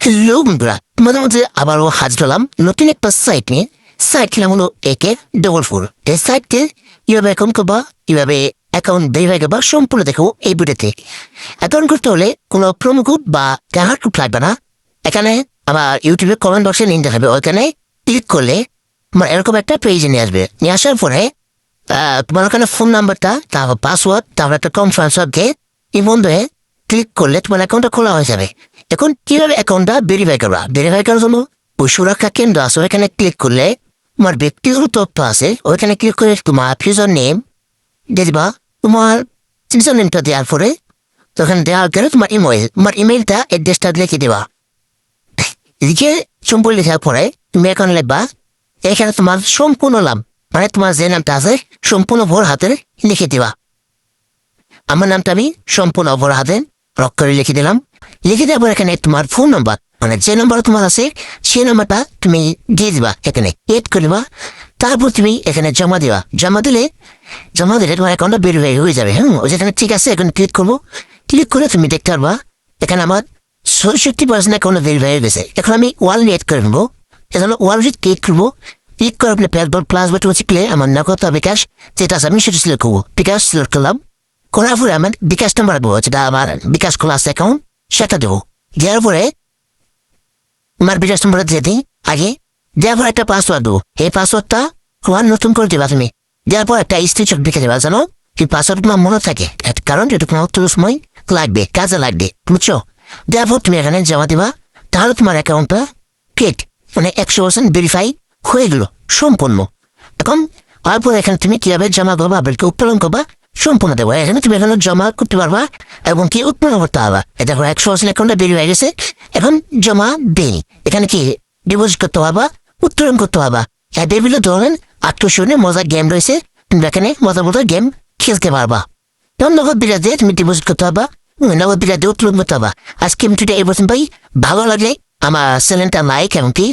Hello বন্ধুরা তোমাদের মধ্যে আবারও হাজির হলাম নতুন একটা সাইট নিয়ে। সাইট নাম হলো একে ডবল ফোর এই সাইটকে কীভাবে অ্যাকাউন্ট করবা, কীভাবে অ্যাকাউন্ট ভেরিফাই করবা, সম্পূর্ণ দেখো এই ভিডিওতে। অ্যাকাউন্ট করতে হলে কোনো প্রোমো কোড বা ক্যাহার কোড লাগবে না। এখানে আমার ইউটিউবে কমেন্ট বক্সে লিঙ্ক দেখাবে। ওইখানে ক্লিক করলে তোমার এরকম একটা পেজে নিয়ে আসবে। নিয়ে আসার পরে তোমার ওখানে ফোন নাম্বারটা তারপর পাসওয়ার্ড তারপর একটা কনফারেন্স দিয়ে এই বন্ধুয়ে ক্লিক করলে তোমার অ্যাকাউন্টটা খোলা হয়ে যাবে। এখন কীভাবে অ্যাকাউন্টটা ভেরিফাই করবা? ভেরিফাই করার জন্য ওই সুরক্ষা কেন্দ্র আছে, ওইখানে ক্লিক করলে তোমার ব্যক্তিগত তথ্য আছে, ওইখানে ক্লিক করে তোমার ফিউজার নেম দিয়ে দিবা। তোমার ফিউজার নেমটা দেওয়ার পরে তখন দেওয়ার পরে তোমার ইমেল তোমার ইমেলটা অ্যাড্রেসটা লিখে দেবা। এদিকে সম্পূর্ণ লেখার পরে তুমি এখন লিখবা, এখানে তোমার সম্পূর্ণ নাম মানে তোমার যে নামটা আছে, সম্পূর্ণ ভোর হাতে লিখে দিবা। আমার নামটা আমি সম্পূর্ণ ভোর হাতে রক করে লিখে দিলাম। লিখে পর এখানে তোমার ফোন নাম্বার মানে যে নাম্বার তোমার আছে, সেই নাম্বারটা তুমি দিয়ে দিবা এখানে এড করবা তারপর তুমি এখানে জমা দিবা। জমা দিলে জমা দিলে তোমার অ্যাকাউন্টটা বের হয়ে হয়ে যাবে হ্যাঁ যেখানে ঠিক আছে, এখন ক্লিক করব। ক্লিক করে তুমি দেখতে পারবা, এখানে আমার ছয়ষট্টি পার্সেন্ট অ্যাকাউন্ট ভেরিফাই হয়ে গেছে। এখন আমি ওয়াল এড করে নেব। এজন্য ওয়াল ক্লিক করব। ক্লিক করার পরে প্যাসবোর্ড প্লাস বাটন চিপলে আমার নগদ বিকাশ, যেটা আছে আমি সেটা সিলেক্ট করব। বিকাশ সিলেক্ট করলাম। করার পরে আমার বিকাশ নাম্বার দেবো যেটা আমার বিকাশ খোলা আছে অ্যাকাউন্ট সেটা দেবো। দেওয়ার পরে আমার বিকাশ নাম্বার দিই। আগে দেওয়ার পর একটা পাসওয়ার্ড দেবো। এই পাসওয়ার্ডটা তোমার নতুন করে দেবা তুমি। দেওয়ার পর একটা স্ত্রীচক লিখে দেবা জানো এই পাসওয়ার্ড তোমার মনে থাকে। কারণ এটা তোমার অত সময় লাগবে, কাজে লাগবে, বুঝছ? দেওয়ার পর তুমি এখানে জমা দিবা। তাহলে তোমার অ্যাকাউন্টটা কেট মানে একশো পার্সেন্ট ভেরিফাই হয়ে গেল, সম্পূর্ণ। এখন তারপর এখানে তুমি কীভাবে জমা করবা আবেলকে উত্তোলন করবা সম্পূর্ণ দেবো। এখানে তুমি এখানে জমা করতে পারবা এবং কি উৎপন্ন করতে পারবা করে একশো পার্সেন্ট অ্যাকাউন্টটা বেরিয়ে গেছে। এখন জমা দেই। এখানে কি? ডিপোজিট করতে পারবা উত্তোলন করতে পারবা হ্যাঁ বিভিন্ন ধরনের আকর্ষণীয় মজার গেম রয়েছে। তুমি এখানে মজার মজার গেম খেলতে পারবা। তখন নগদ বিরাট দিয়ে তুমি ডিপোজিট করতে পারবা নগদ বিরাট দিয়ে উত্তোলন করতে পারবা আজকে আমি এই ভাই ভালো লাগলে আমার চ্যানেলটা লাইক এবং কি